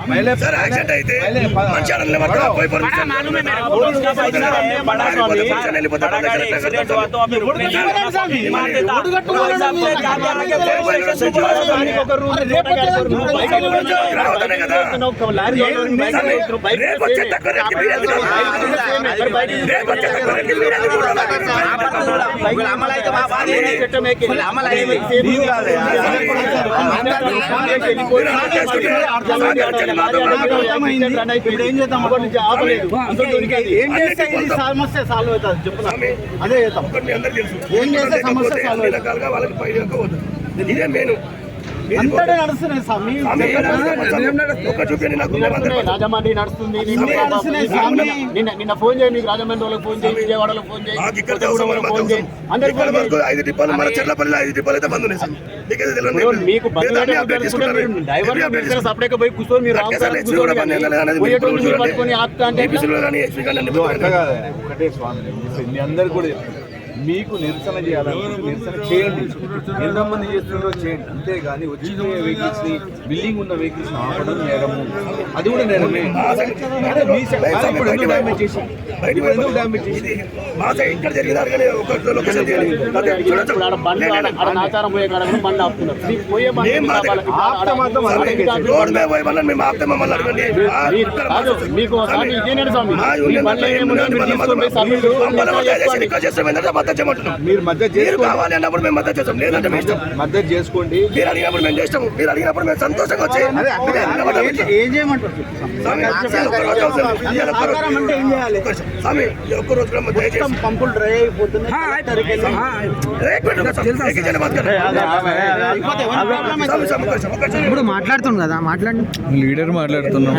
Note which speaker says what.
Speaker 1: Sir accident అయితే మంచి ఆడలే పడతా పోయి
Speaker 2: बड़ा मालूम है मेरे को उसका पैसा हमने बड़ा स्वामी बड़ा गाड़ी एक्सीडेंट हुआ तो अभी रुकने नहीं देगा। मार देता तो ऐसा बोले जाके आगे पुलिस स्टेशन से बोला गाड़ी को करूँ
Speaker 1: అవుతానే కదా రేపు వచ్చే తక్కువ రేటుకి మీరు ఎందుకు రేపు వచ్చే తక్కువ రేటుకి మీరు ఎందుకు
Speaker 3: ఏం చేద్దాం ఆపలేదు ఏం చేస్తే ఇది సమస్య సాల్వ్ అవుతుంది చెప్పు నాకు. అదే చేద్దాం
Speaker 1: మీ అందరికీ తెలుసు
Speaker 3: ఏం చేస్తే సమస్య
Speaker 1: ఇదే నేను
Speaker 3: అంతటే నడుస్తున్నాయి స్వామి
Speaker 1: ఒక చూపించండి నాకు మేమందరం
Speaker 3: రాజమండ్రి నడుస్తుంది నిన్న ఫోన్ చేయి మీకు రాజమండ్రి వాళ్ళకి ఫోన్ చేయి విజయవాడలో ఫోన్ చేయి ఫోన్ చేయి అందరికి
Speaker 1: ఇక్కడ
Speaker 3: ఫోన్
Speaker 1: వరకు
Speaker 3: చేయి
Speaker 1: ఐదు డిపోలు మన ఐదు డిపోలు అయితే బంద్ ఉన్నాయి
Speaker 3: మీకు డ్రైవర్. సపరేట్గా పోయి కూర్చొని మీరు. పట్టుకొని ఆపుతా అంటే.
Speaker 4: ఒకటే స్వామి. మీ అందరు కూడా. మీకు నిరసన చేయాలనుకుంటే నిరసన చేయండి. ఎంతమంది చేస్తున్నారో చేయండి. అంతేగాని వచ్చిన వెహికల్స్ని బిల్డింగ్ ఉన్న వెహికల్స్ ఆపడం నేరము. అది కూడా నేరమే. ఇప్పుడు ఎందుకు డ్యామేజ్ చేసి ఇప్పుడు ఎందుకు డ్యామేజ్ చేసి
Speaker 3: మీకు స్వామి
Speaker 1: మద్దతు చేయమంటున్నాం.
Speaker 4: మీరు మద్దతు
Speaker 1: మీరు కావాలి అన్నప్పుడు మేము మద్దతు చేస్తాం. లేదంటే మేము ఇష్టం.
Speaker 4: మద్దతు చేసుకోండి.
Speaker 1: మీరు అడిగినప్పుడు మేము చేస్తాము. మీరు అడిగినప్పుడు మేము సంతోషంగా వచ్చి
Speaker 3: ఏం చేయమంటారు? స్వామి.
Speaker 1: ఒక్క రోజు
Speaker 5: ఇప్పుడు మాట్లాడుతున్నాం కదా మాట్లాడి
Speaker 6: లీడర్ మాట్లాడుతున్నాం